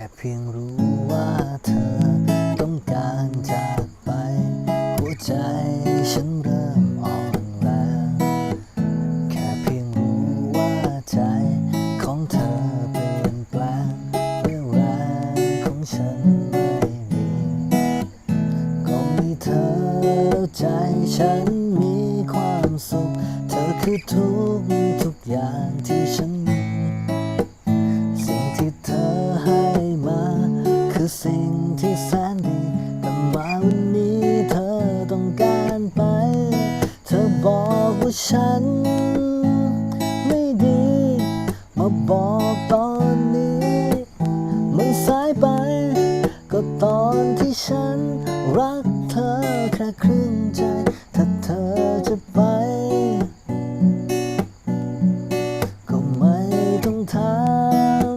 ค่เพียงรู้ว่าเธอต้องการจากไป หัวใจฉันเริ่มอ่อนแรงแค่เพียงรู้ว่าใจของเธอเปลี่ยนแปลงเรี่ยวแรงของฉันไม่มีก็มีเธอแล้วใจฉันมีความสุข เธอคือทุกทุกอย่างที่ฉัน ฉัน ไม่ดี มาบอกตอนนี้ มันสายไป ก็ตอนที่ฉัน รักเธอแค่ครึ่งใจ ถ้าเธอจะไป ก็ไม่ต้องถาม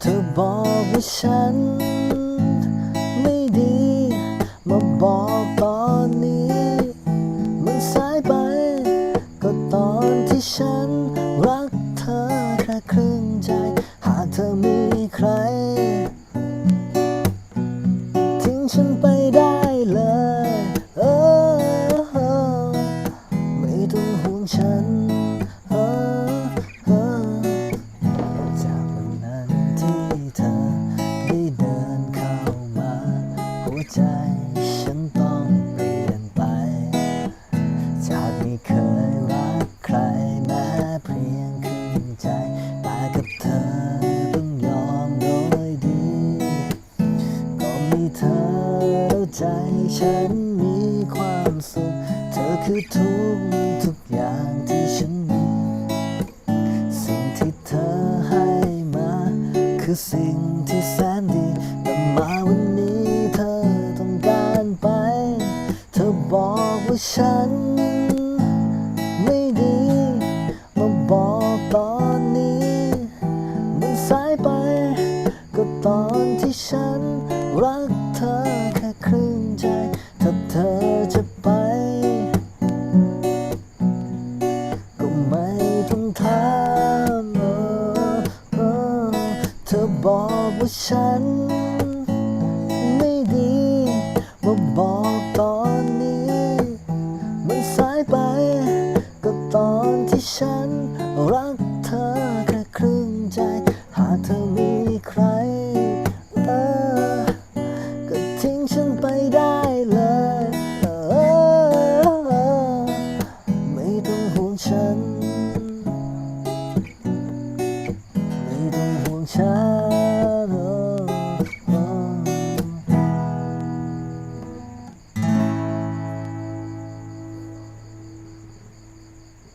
เธอบอกว่าฉัน ธอมีใคร ทิ้งฉันไปได้เลยเออไม่ต้องห่วงฉันเออเออจากวันนั้นที่เธอได้เดินเข้ามา หัวใจฉันต้องเปลี่ยนไป จากไม่เคย ฉันมีความสุข เธอคือทุกทุกอย่างที่ฉันมี สิ่งที่เธอให้มา คือสิ่งที่แสนดี แต่มาวันนี้เธอต้องการไป เธอบอกว่าฉันไม่ดี มาบอกตอนนี้ มันสายไป ก็ตอนที่ฉันรัก บอกว่าฉัน ไม่ดีมาบอกตอนนี้ มันสายไป ก็ตอนที่ฉัน รักเธอแค่ครึ่งใจ หากเธอมีใครเออก็ทิ้งฉันไปได้เลยเออไม่ต้องห่วงฉัน ไม่ต้องห่วงฉัน